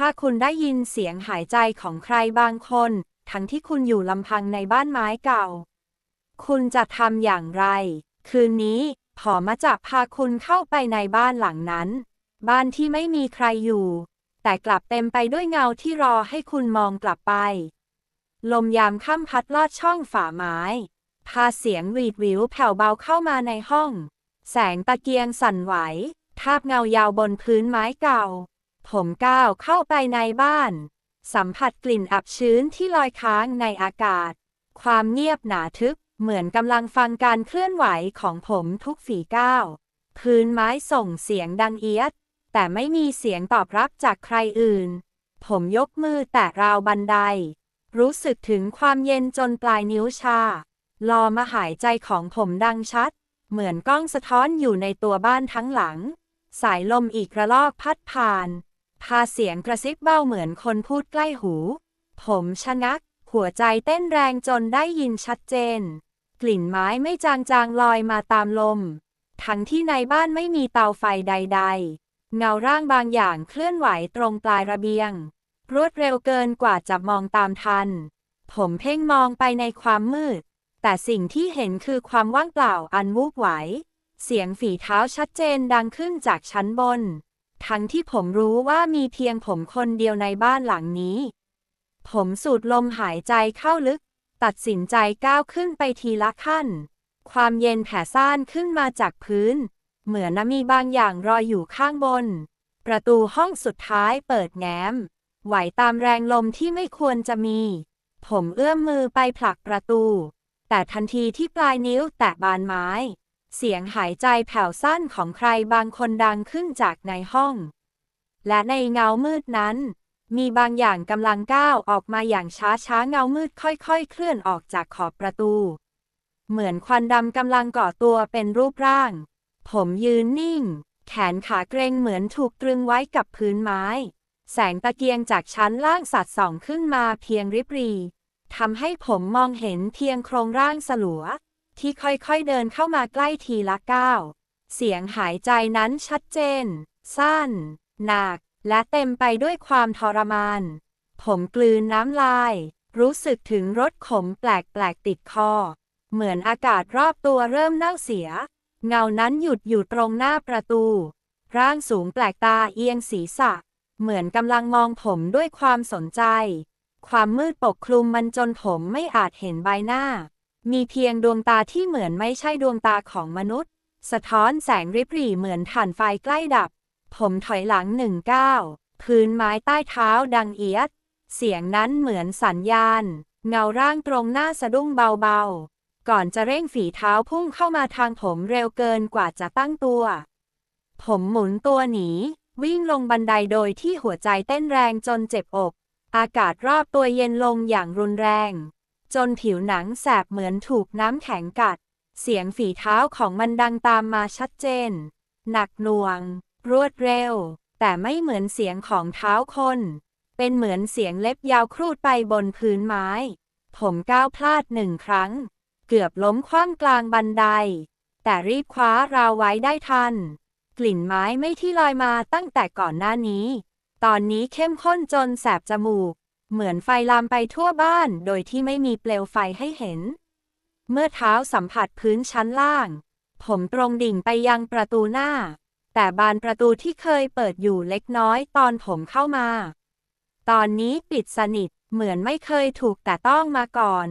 ถ้าคุณได้ยินเสียงหายใจของใครบางคน ทั้งที่คุณอยู่ลำพังในบ้านไม้เก่า คุณจะทำอย่างไร คืนนี้ผอมาจะพาคุณเข้าไปในบ้านหลังนั้น บ้านที่ไม่มีใครอยู่ แต่กลับเต็มไปด้วยเงาที่รอให้คุณมองกลับไป ลมยามค่ำพัดลอดช่องฝาไม้ พาเสียงหวีดหวิวแผ่วเบาเข้ามาในห้อง แสงตะเกียงสั่นไหว ทาบเงายาวบนพื้นไม้เก่า ผมก้าวเข้าไปในบ้าน สัมผัสกลิ่นอับชื้นที่ลอยค้างในอากาศ ความเงียบหนาทึบเหมือนกำลังฟังการเคลื่อนไหวของผมทุกฝีก้าว พื้นไม้ส่งเสียงดังเอียด แต่ไม่มีเสียงตอบรับจากใครอื่น ผมยกมือแตะราวบันได รู้สึกถึงความเย็นจนปลายนิ้วชารอมาหายใจของผมดังชัด เหมือนกล้องสะท้อนอยู่ในตัวบ้านทั้งหลัง สายลมอีกระลอกพัดผ่าน พาเสียงกระซิบเบาเหมือนคนพูดใกล้หู ผมชะงัก หัวใจเต้นแรงจนได้ยินชัดเจน กลิ่นไม้ไม่จางๆลอยมาตามลม ทั้งที่ในบ้านไม่มีเตาไฟใด ๆ เงาร่างบางอย่างเคลื่อนไหวตรงปลายระเบียง รวดเร็วเกินกว่าจะมองตามทัน ผมเพ่งมองไปในความมืด แต่สิ่งที่เห็นคือความว่างเปล่าอันวูบไหว เสียงฝีเท้าชัดเจนดังขึ้นจากชั้นบน ทั้งที่ผมรู้ว่ามีเพียงผมคนเดียวในบ้านหลังนี้ ผมสูดลมหายใจเข้าลึก ตัดสินใจก้าวขึ้นไปทีละขั้น ความเย็นแผ่ซ่านขึ้นมาจากพื้น เหมือนมีบางอย่างรออยู่ข้างบน ประตูห้องสุดท้ายเปิดแง้ม ไหวตามแรงลมที่ไม่ควรจะมี ผมเอื้อมมือไปผลักประตู แต่ทันทีที่ปลายนิ้วแตะบานไม้ เสียงหายใจแผ่วสั้นของใครบางคนดังขึ้นจากในห้อง และในเงามืดนั้น มีบางอย่างกำลังก้าวออกมาอย่างช้าช้าๆเงามืดค่อยๆ เคลื่อนออกจากขอบประตู เหมือนควันดำกำลังก่อตัวเป็นรูปร่าง ผมยืนนิ่ง แขนขาเกรงเหมือนถูกตรึงไว้กับพื้นไม้ แสงตะเกียงจากชั้นล่างสัดส่องขึ้นมาเพียงริบรีทำให้ผมมองเห็นเพียงโครงร่างสลัว ที่ค่อยๆเดินเข้ามาใกล้ทีละก้าว เสียงหายใจนั้นชัดเจน สั้น หนัก และเต็มไปด้วยความทรมาน ผมกลืนน้ำลาย รู้สึกถึงรสขมแปลกๆติดคอ เหมือนอากาศรอบตัวเริ่มเน่าเสีย เงานั้นหยุดอยู่ตรงหน้าประตู ร่างสูงแปลกตาเอียงศีรษะ เหมือนกำลังมองผมด้วยความสนใจ ความมืดปกคลุมมันจนผมไม่อาจเห็นใบหน้า มีเพียงดวงตาที่เหมือนไม่ใช่ดวงตาของมนุษย์ สะท้อนแสงริบหรี่เหมือนถ่านไฟใกล้ดับ ผมถอยหลังหนึ่งก้าวพื้นไม้ใต้เท้าดังเอียด เสียงนั้นเหมือนสัญญาณ เงาร่างตรงหน้าสะดุ้งเบาๆ ก่อนจะเร่งฝีเท้าพุ่งเข้ามาทางผมเร็วเกินกว่าจะตั้งตัว ผมหมุนตัวหนี วิ่งลงบันไดโดยที่หัวใจเต้นแรงจนเจ็บอก อากาศรอบตัวเย็นลงอย่างรุนแรง จนผิวหนังแสบเหมือนถูกน้ำแข็งกัด เสียงฝีเท้าของมันดังตามมาชัดเจน หนักหน่วง รวดเร็ว แต่ไม่เหมือนเสียงของเท้าคน เป็นเหมือนเสียงเล็บยาวครูดไปบนพื้นไม้ ผมก้าวพลาดหนึ่งครั้ง เกือบล้มคว่ำกลางบันได แต่รีบคว้าราวไว้ได้ทัน กลิ่นไม้ไม่ที่ลอยมาตั้งแต่ก่อนหน้านี้ ตอนนี้เข้มข้นจนแสบจมูก เหมือนไฟลามไปทั่วบ้านโดยที่ไม่มีเปลวไฟให้เห็น เมื่อเท้าสัมผัสพื้นชั้นล่าง ผมตรงดิ่งไปยังประตูหน้า แต่บานประตูที่เคยเปิดอยู่เล็กน้อยตอนผมเข้ามา ตอนนี้ปิดสนิทเหมือนไม่เคยถูกแต่ต้องมาก่อน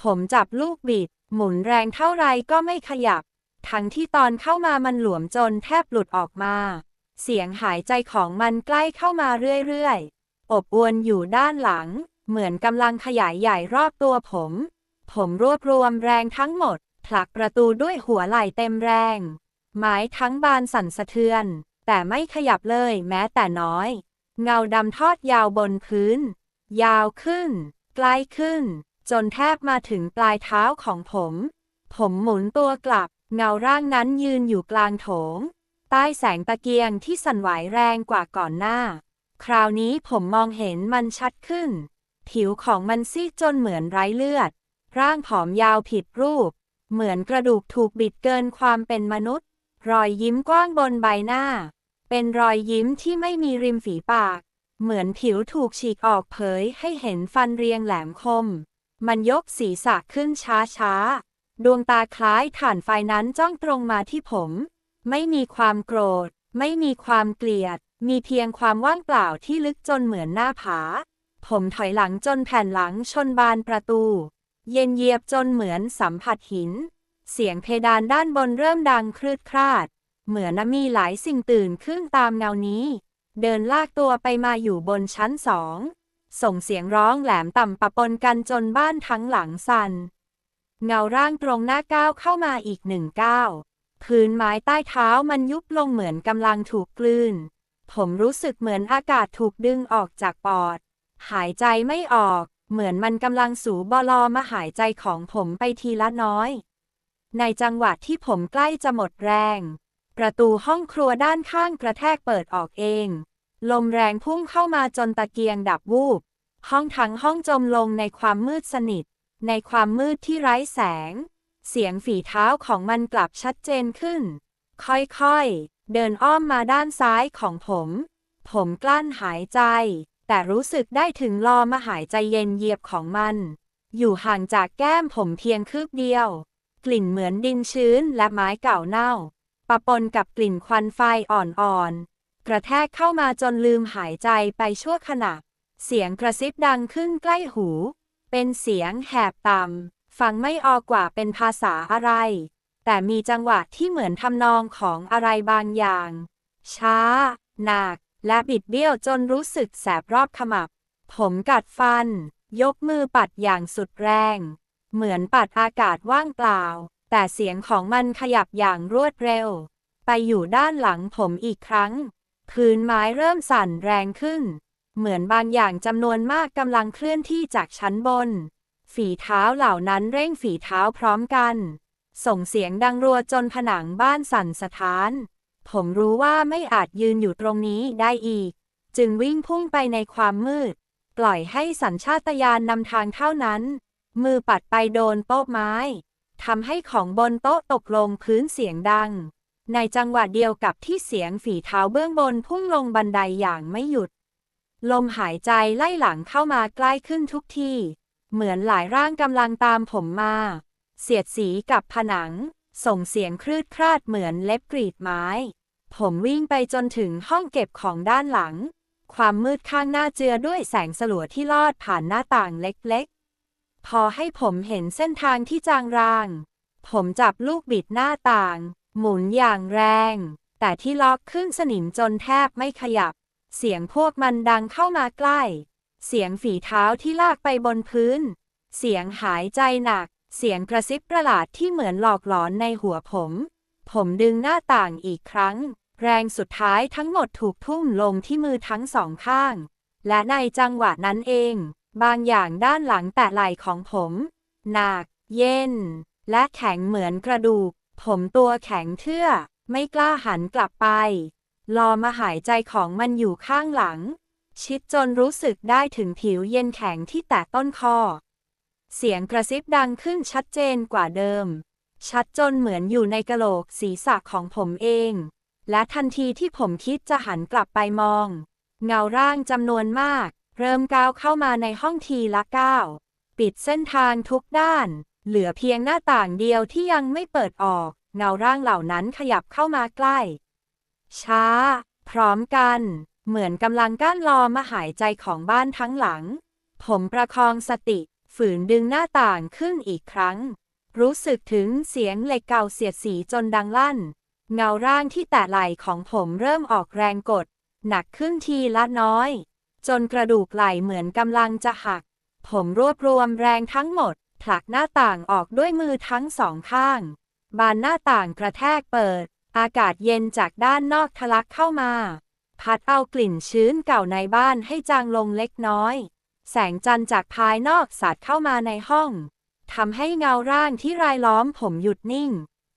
ผมจับลูกบิด หมุนแรงเท่าไรก็ไม่ขยับ ทั้งที่ตอนเข้ามามันหลวมจนแทบหลุดออกมา เสียงหายใจของมันใกล้เข้ามาเรื่อยๆ อบอวนอยู่ด้านหลัง เหมือนกำลังขยายใหญ่รอบตัวผม ผมรวบรวมแรงทั้งหมด ผลักประตูด้วยหัวไหล่เต็มแรง ไม้ทั้งบานสั่นสะเทือน แต่ไม่ขยับเลยแม้แต่น้อย เงาดำทอดยาวบนพื้น ยาวขึ้น ใกล้ขึ้น จนแทบมาถึงปลายเท้าของผม ผมหมุนตัวกลับ เงาร่างนั้นยืนอยู่กลางโถง ใต้แสงตะเกียงที่สั่นไหวแรงกว่าก่อนหน้า คราวนี้ผมมองเห็นมันชัดขึ้น ผิวของมันซีดจนเหมือนไร้เลือด ร่างผอมยาวผิดรูป เหมือนกระดูกถูกบิดเกินความเป็นมนุษย์ รอยยิ้มกว้างบนใบหน้า เป็นรอยยิ้มที่ไม่มีริมฝีปาก เหมือนผิวถูกฉีกออกเผยให้เห็นฟันเรียงแหลมคม มันยกศีรษะขึ้นช้าๆ ดวงตาคล้ายถ่านไฟนั้นจ้องตรงมาที่ผม ไม่มีความโกรธ ไม่มีความเกลียด มีเพียงความว่างเปล่าที่ลึกจนเหมือนหน้าผา ผมถอยหลังจนแผ่นหลังชนบานประตู เย็นเยียบจนเหมือนสัมผัสหิน เสียงเพดานด้านบนเริ่มดังคลืดคลาด เหมือนมีหลายสิ่งตื่นขึ้นตามเงานี้ เดินลากตัวไปมาอยู่บนชั้นสอง ส่งเสียงร้องแหลมต่ำปะปนกันจนบ้านทั้งหลังสัน่น เงาร่างตรงหน้าก้าวเข้ามาอีกหนึ่งก้าวพื้นไม้ใต้เท้ามันยุบลงเหมือนกำลังถูกกลืน ผมรู้สึกเหมือนอากาศถูกดึงออกจากปอด หายใจไม่ออก เหมือนมันกำลังสูบอลอมาหายใจของผมไปทีละน้อย ในจังหวะที่ผมใกล้จะหมดแรง ประตูห้องครัวด้านข้างกระแทกเปิดออกเอง ลมแรงพุ่งเข้ามาจนตะเกียงดับวูบ ห้องทั้งห้องจมลงในความมืดสนิท ในความมืดที่ไร้แสง เสียงฝีเท้าของมันกลับชัดเจนขึ้น ค่อยๆ เดินอ้อมมาด้านซ้ายของผม ผมกลั้นหายใจ แต่รู้สึกได้ถึงลอมาหายใจเย็นเยียบของมัน อยู่ห่างจากแก้มผมเพียงคืบเดียว กลิ่นเหมือนดินชื้นและไม้เก่าเน่า ปะปนกับกลิ่นควันไฟอ่อนๆ กระแทกเข้ามาจนลืมหายใจไปชั่วขณะ เสียงกระซิบดังขึ้นใกล้หู เป็นเสียงแหบต่ำฟังไม่ออกกว่าเป็นภาษาอะไร แต่มีจังหวะที่เหมือนทำนองของอะไรบางอย่าง ช้า หนัก และบิดเบี้ยวจนรู้สึกแสบรอบขมับ ผมกัดฟัน ยกมือปัดอย่างสุดแรง เหมือนปัดอากาศว่างเปล่า แต่เสียงของมันขยับอย่างรวดเร็ว ไปอยู่ด้านหลังผมอีกครั้ง พื้นไม้เริ่มสั่นแรงขึ้น เหมือนบางอย่างจำนวนมากกำลังเคลื่อนที่จากชั้นบน ฝีเท้าเหล่านั้นเร่งฝีเท้าพร้อมกัน ส่งเสียงดังรัวจนผนังบ้านสั่นสะท้าน ผมรู้ว่าไม่อาจยืนอยู่ตรงนี้ได้อีก จึงวิ่งพุ่งไปในความมืด ปล่อยให้สัญชาตญาณนำทางเท่านั้น มือปัดไปโดนโต๊ะไม้ทำให้ของบนโต๊ะตกลงพื้นเสียงดัง ในจังหวะเดียวกับที่เสียงฝีเท้าเบื้องบนพุ่งลงบันไดอย่างไม่หยุด ลมหายใจไล่หลังเข้ามาใกล้ขึ้นทุกที เหมือนหลายร่างกำลังตามผมมา เสียดสีกับผนัง ส่งเสียงคลืดคลาดเหมือนเล็บกรีดไม้ ผมวิ่งไปจนถึงห้องเก็บของด้านหลัง ความมืดข้างหน้าเจือด้วยแสงสลัวที่ลอดผ่านหน้าต่างเล็กๆ พอให้ผมเห็นเส้นทางที่จางราง ผมจับลูกบิดหน้าต่าง หมุนอย่างแรง แต่ที่ล็อกขึ้นสนิมจนแทบไม่ขยับ เสียงพวกมันดังเข้ามาใกล้ เสียงฝีเท้าที่ลากไปบนพื้น เสียงหายใจหนัก เสียงกระซิบประหลาดที่เหมือนหลอกหลอนในหัวผม ผมดึงหน้าต่างอีกครั้ง แรงสุดท้ายทั้งหมดถูกทุ่มลงที่มือทั้งสองข้าง และในจังหวะนั้นเอง บางอย่างด้านหลังแตะไหล่ของผม หนัก เย็น และแข็งเหมือนกระดูก ผมตัวแข็งเทื่อ ไม่กล้าหันกลับไป รอมาหายใจของมันอยู่ข้างหลัง ชิดจนรู้สึกได้ถึงผิวเย็นแข็งที่แตะต้นคอ เสียงกระซิบดังขึ้นชัดเจนกว่าเดิม ชัดจนเหมือนอยู่ในกะโหลกศีรษะของผมเอง และทันทีที่ผมคิดจะหันกลับไปมอง เงาร่างจำนวนมาก เริ่มก้าวเข้ามาในห้องทีละก้าวปิดเส้นทางทุกด้าน เหลือเพียงหน้าต่างเดียวที่ยังไม่เปิดออก เงาร่างเหล่านั้นขยับเข้ามาใกล้ ช้า พร้อมกัน เหมือนกำลังก้านรอมาหายใจของบ้านทั้งหลัง ผมประคองสติ ฝืนดึงหน้าต่างขึ้นอีกครั้ง รู้สึกถึงเสียงเหล็กเก่าเสียดสีจนดังลั่น เงาร่างที่แตะไหล่ของผมเริ่มออกแรงกด หนักขึ้นทีละน้อย จนกระดูกไหล่เหมือนกำลังจะหัก ผมรวบรวมแรงทั้งหมด ผลักหน้าต่างออกด้วยมือทั้งสองข้าง บานหน้าต่างกระแทกเปิด อากาศเย็นจากด้านนอกทะลักเข้ามา พัดเอากลิ่นชื้นเก่าในบ้านให้จางลงเล็กน้อย แสงจันทร์จากภายนอกสาดเข้ามาในห้องทำให้เงาร่างที่รายล้อมผมหยุดนิ่ง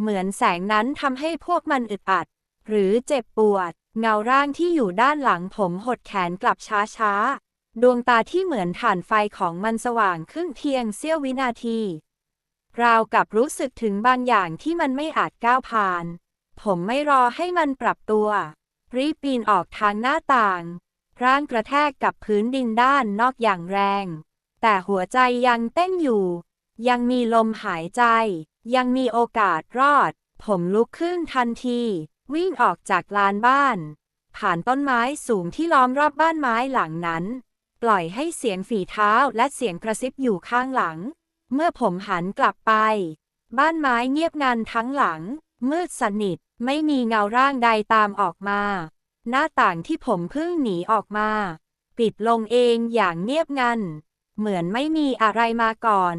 เหมือนแสงนั้นทำให้พวกมันอึดอัด หรือเจ็บปวด เงาร่างที่อยู่ด้านหลังผมหดแขนกลับช้าๆ ดวงตาที่เหมือนถ่านไฟของมันสว่างขึ้นเพียงเสี้ยววินาที ราวกับรู้สึกถึงบางอย่างที่มันไม่อาจก้าวผ่าน ผมไม่รอให้มันปรับตัว รีบปีนออกทางหน้าต่าง ร่างกระแทกกับพื้นดินด้านนอกอย่างแรง แต่หัวใจยังเต้นอยู่ ยังมีลมหายใจ ยังมีโอกาสรอด ผมลุกขึ้นทันที วิ่งออกจากลานบ้าน ผ่านต้นไม้สูงที่ล้อมรอบบ้านไม้หลังนั้น ปล่อยให้เสียงฝีเท้าและเสียงกระซิบอยู่ข้างหลัง เมื่อผมหันกลับไป บ้านไม้เงียบงันทั้งหลัง มืดสนิทไม่มีเงาร่างใดตามออกมา หน้าต่างที่ผมเพิ่งหนีออกมา ปิดลงเองอย่างเงียบงัน เหมือนไม่มีอะไรมาก่อน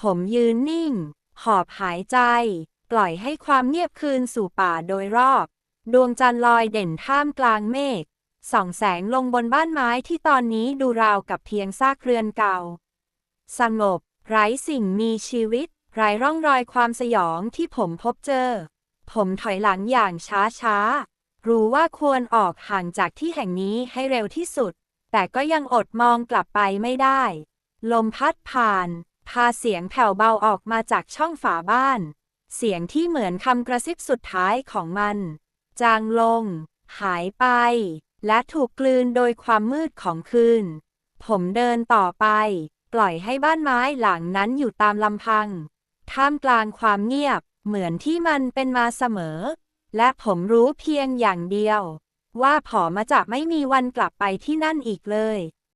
ผมยืนนิ่ง หอบหายใจ ปล่อยให้ความเงียบคืนสู่ป่าโดยรอบ ดวงจันทร์ลอยเด่นท่ามกลางเมฆส่องแสงลงบนบ้านไม้ที่ตอนนี้ดูราวกับเพียงซากเรือนเก่า สงบ ไร้สิ่งมีชีวิต ไร้ร่องรอยความสยองที่ผมพบเจอ ผมถอยหลังอย่างช้าช้าๆ รู้ว่าควรออกห่างจากที่แห่งนี้ให้เร็วที่สุด แต่ก็ยังอดมองกลับไปไม่ได้ ลมพัดผ่าน พาเสียงแผ่วเบาออกมาจากช่องฝาบ้าน เสียงที่เหมือนคำกระซิบสุดท้ายของมัน จางลง หายไป และถูกกลืนโดยความมืดของคืน ผมเดินต่อไป ปล่อยให้บ้านไม้หลังนั้นอยู่ตามลำพัง ท่ามกลางความเงียบ เหมือนที่มันเป็นมาเสมอ และผมรู้เพียงอย่างเดียว ว่าผอมาจะไม่มีวันกลับไปที่นั่นอีกเลย